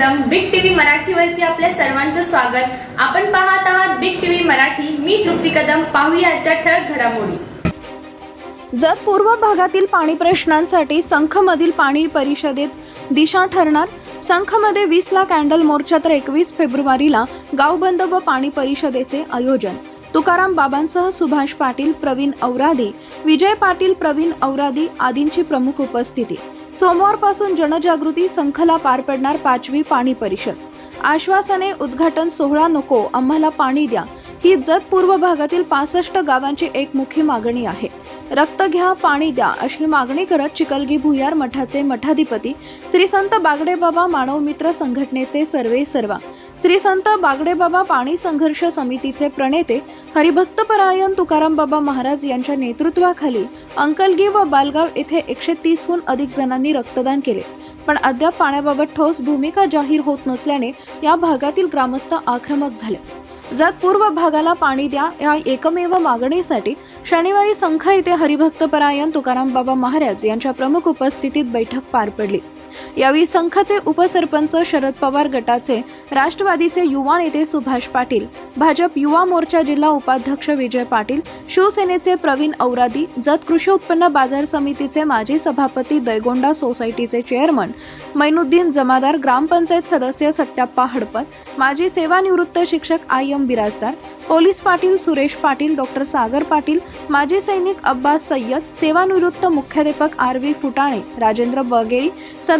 मराठीवरती आपल्या सर्वांचं स्वागत. आपण पाहत आहात बिग टीव्ही मराठी. मी तृप्ती कदम. पाहूया आजच्या ठळक घडामोडी. जत पूर्व भागातील पाणी प्रश्नांसाठी संखमधील पाणी परिषदेत दिशा ठरणार संखमध्ये वीसला कॅन्डल मोर्चा तर एकवीस फेब्रुवारीला गावबंद व पाणी परिषदेचे आयोजन. तुकाराम बाबांसह सुभाष पाटील प्रवीण औरादी विजय पाटील प्रवीण औरादी आदींची प्रमुख उपस्थिती. सोमवारपासून जनजागृती संखला पार पडणार पाचवी पाणी परिषद. आश्वासने उद्घाटन सोहळा नको आम्हाला पाणी द्या. ही जत पूर्व भागातील पासष्ट गावांची एक मुख्य मागणी आहे. रक्त घ्या पाणी द्या अशी मागणी करत चिकलगी भुयार मठाचे मठाधिपती श्री संत बागडेबाबा मानवमित्र संघटनेचे सर्वे सर्वा. श्री संत बागडेबाबा पाणी संघर्ष समितीचे प्रणेते हरिभक्तपरायण तुकाराम बाबा महाराज यांच्या नेतृत्वाखाली अंकलगी व बालगाव येथे एकशे तीसहून अधिक जणांनी रक्तदान केले. पण अद्याप पाण्याबाबत ठोस भूमिका जाहीर होत नसल्याने या भागातील ग्रामस्थ आक्रमक झाले. जत पूर्व भागाला पाणी द्या या एकमेव मागणीसाठी शनिवारी संख येथे हरिभक्तपरायण तुकाराम बाबा महाराज यांच्या प्रमुख उपस्थितीत बैठक पार पडली. यावेळी संघाचे उपसरपंच शरद पवार गटाचे राष्ट्रवादीचे युवा नेते सुभाष पाटील भाजप युवा मोर्चा जिल्हा उपाध्यक्ष विजय पाटील शिवसेनेचे प्रवीण औरादी जत कृषी उत्पन्न बाजार समितीचे माजी सभापती दयगोंडा सोसायटीचे चेअरमन मैनुद्दीन जमादार ग्रामपंचायत सदस्य सत्याप्पा हडपत माजी सेवानिवृत्त शिक्षक I M Birajdar police Patil Suresh Patil doctor Sagar Patil माजी सैनिक अब्बास सय्यद सेवानिवृत्त मुख्याध्यापक आर व्ही फुटाणे राजेंद्र बगेळी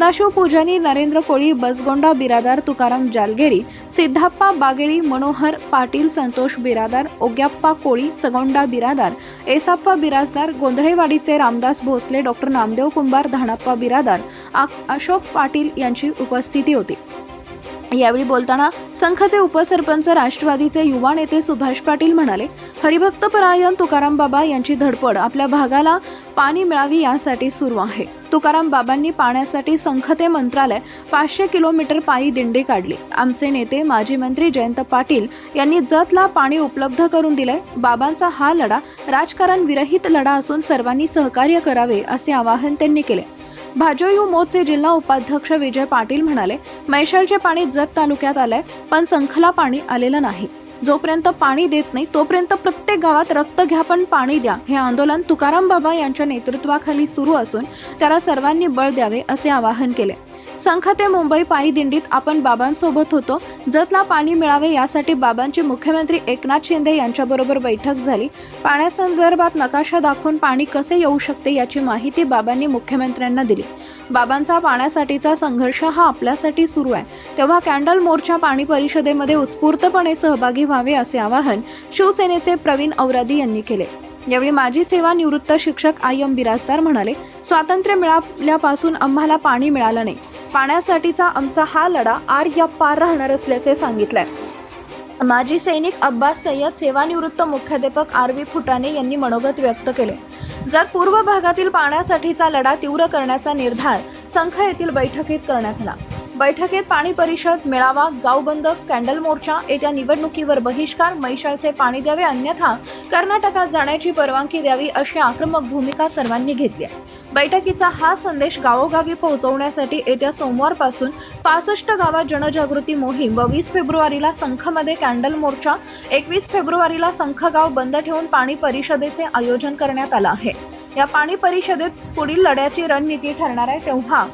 सदाशिव पूजानी नरेंद्र कोळी बसगोंडा बिरादार तुकाराम जालगेरी सिद्धाप्पा बागेळी मनोहर पाटील संतोष बिरादार ओग्याप्पा कोळी सगोंडा बिरादार एसाप्पा बिराजदार गोंधळेवाडीचे रामदास भोसले डॉक्टर नामदेव कुंभार धाणाप्पा बिरादार आ- अशोक पाटील यांची उपस्थिती होती. यावेळी बोलताना संघाचे उपसरपंच राष्ट्रवादीचे युवा नेते सुभाष पाटील म्हणाले हरिभक्तपरायण तुकाराम बाबा यांची धडपड आपल्या भागाला पाणी मिळावी यासाठी सुरू आहे. तुकाराम बाबांनी पाण्यासाठी संखते मंत्रालय पाचशे किलोमीटर पायी दिंडी काढली. आमचे नेते माजी मंत्री जयंत पाटील यांनी जतला पाणी उपलब्ध करून दिले बाबांचा हा लढा राजकारण विरहित लढा असून सर्वांनी सहकार्य करावे असे आवाहन त्यांनी केले. भाजयू हो मोदचे जिल्हा उपाध्यक्ष विजय पाटील म्हणाले मैशाळचे पाणी जत तालुक्यात आलंय पण संखला पाणी आलेलं नाही. जोपर्यंत पाणी देत नाही तोपर्यंत प्रत्येक गावात रक्त घ्या पण पाणी द्या. हे आंदोलन तुकाराम बाबा यांच्या नेतृत्वाखाली सुरू असून त्याला सर्वांनी बळ द्यावे असे आवाहन केले. संख ते मुंबई पायी दिंडीत आपण बाबांसोबत होतो. जतला पाणी मिळावे यासाठी बाबांची मुख्यमंत्री एकनाथ शिंदे यांच्याबरोबर बैठक झाली. पाण्यासंदर्भात नकाशा दाखवून पाणी कसे येऊ शकते याची माहिती बाबांनी मुख्यमंत्र्यांना दिली. बाबांचा पाण्यासाठीचा संघर्ष हा आपल्यासाठी सुरू आहे. तेव्हा कॅन्डल मोर्चा पाणी परिषदेमध्ये उत्स्फूर्तपणे सहभागी व्हावे असे आवाहन शिवसेनेचे प्रवीण औरादी यांनी केले. यावेळी माजी सेवानिवृत्त शिक्षक आय एम बिराजदार म्हणाले स्वातंत्र्य मिळाल्यापासून आम्हाला पाणी मिळालं नाही. पाण्यासाठीचा आमचा हा लढा आर या पार राहणार असल्याचे सांगितलंय. माजी सैनिक अब्बास सय्यद सेवानिवृत्त मुख्याध्यापक आर व्ही फुटाणे यांनी मनोगत व्यक्त केले. जर पूर्व भागातील पाण्यासाठीचा लढा तीव्र करण्याचा निर्धार संख येथील बैठकीत करण्यात आला. बैठकीत पाणी परिषद मेळावा गावबंद कॅन्डल मोर्चा येत्या निवडणुकीवर बहिष्कार मैशाळचे पाणी द्यावे अन्यथा कर्नाटकात जाण्याची परवानगी द्यावी अशी आक्रमक भूमिका सर्वांनी घेतली आहे. बैठकीचा हा संदेश गावोगावी पोहोचवण्यासाठी येत्या सोमवारपासून पासष्ट गावात जनजागृती मोहीम व वीस फेब्रुवारीला संखमध्ये कॅन्डल मोर्चा एकवीस फेब्रुवारीला संख गाव बंद ठेवून पाणी परिषदेचे आयोजन करण्यात आलं आहे या पाणी परिषदेत पुढील लढ्याची रणनीती ठरणार आहे तेव्हा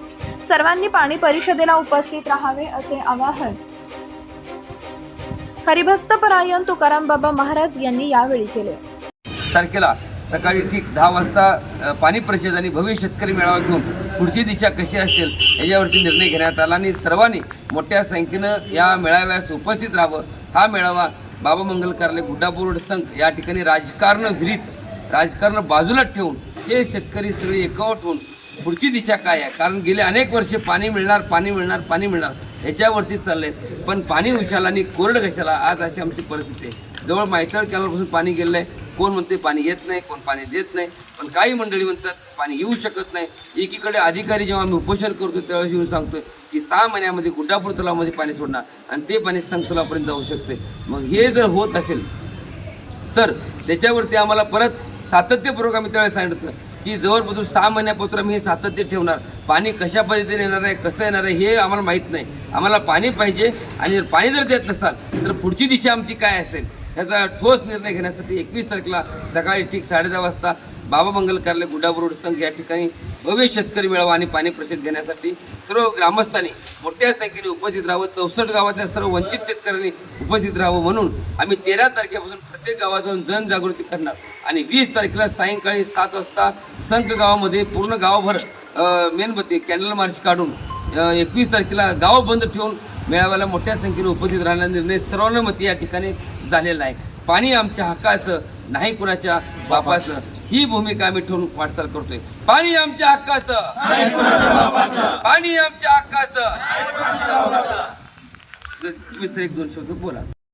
सर्वांनी पाणी परिषदेला उपस्थित राहावे असे आवाहन. हरिभक्त परायण तुकाराम बाबा महाराज यांनी यावेळी केले. तारखेला सकाळी ठीक दहा वाजता पाणी परिषद आणि भव्य शेतकरी मेळावा घेऊन पुढची दिशा कशी असेल याच्यावरती निर्णय घेण्यात आला आणि सर्वांनी मोठ्या संख्येनं या मेळाव्यास उपस्थित राहावं. हा मेळावा बाबा मंगल कार्यालय गुड्डापूर संघ या ठिकाणी राजकारण विहिरीत राजकारण बाजूला ठेवून हे शेतकरी सगळे एकवट होऊन पुढची दिशा काय आहे? कारण गेले अनेक वर्षे पाणी मिळणार पाणी मिळणार पाणी मिळणार याच्यावरती चालले पण पाणी उशाला आणि कोरड घशाला आज अशी आमची परिस्थिती आहे. जवळ मायतळ कॅनलपासून पाणी गेलं आहे. कोण म्हणते पाणी येत नाही कोण पाणी देत नाही. पण काही मंडळी म्हणतात पाणी येऊ शकत नाही. एकीकडे अधिकारी जेव्हा आम्ही उपोषण करतो त्यावेळेस येऊन सांगतो की सहा महिन्यामध्ये गुड्डापूर तलावामध्ये पाणी सोडणार आणि ते पाणी संतलापर्यंत जाऊ शकते. मग हे जर होत असेल तर त्याच्यावरती आम्हाला परत सातत्यपूर्वक आम्ही त्यावेळेस सांगितलं की जवळपासून सहा महिन्यापासून आम्ही हे सातत्य ठेवणार. पाणी कशा पद्धतीने येणार आहे कसं येणार आहे हे आम्हाला माहीत नाही. आम्हाला पाणी पाहिजे आणि जर पाणी जर देत नसाल तर पुढची दिशा आमची काय असेल? ह्याचा ठोस निर्णय घेण्यासाठी एकवीस तारखेला सकाळी ठीक साडेदहा वाजता बाबा मंगल कार्यालय गुडाबरोड संघ या ठिकाणी भव्य शेतकरी मेळावा आणि पाणी प्रसिद्ध घेण्यासाठी सर्व ग्रामस्थांनी मोठ्या संख्येने उपस्थित राहावं. चौसष्ट गावातल्या सर्व वंचित शेतकऱ्यांनी उपस्थित राहावं म्हणून आम्ही तेरा तारखेपासून प्रत्येक गावात जाऊन जनजागृती करणार. आणि वीस तारखेला सायंकाळी सात वाजता संघ गावामध्ये पूर्ण गावभर मेणबत्ती कॅन्डल मार्च काढून एकवीस तारखेला गाव बंद ठेवून मेळाव्याला मोठ्या संख्येने उपस्थित राहण्याचा निर्णय सर्वानुमती या ठिकाणी झालेला आहे. पाणी आमच्या हक्काचं नाही कुणाच्या बापाचं. ही भूमिका आम्ही ठेवून वाटचाल करतोय. पाणी आमच्या हक्काचं. पाणी आमच्या हक्काचं. तुम्ही सर एक दोन शब्द बोला.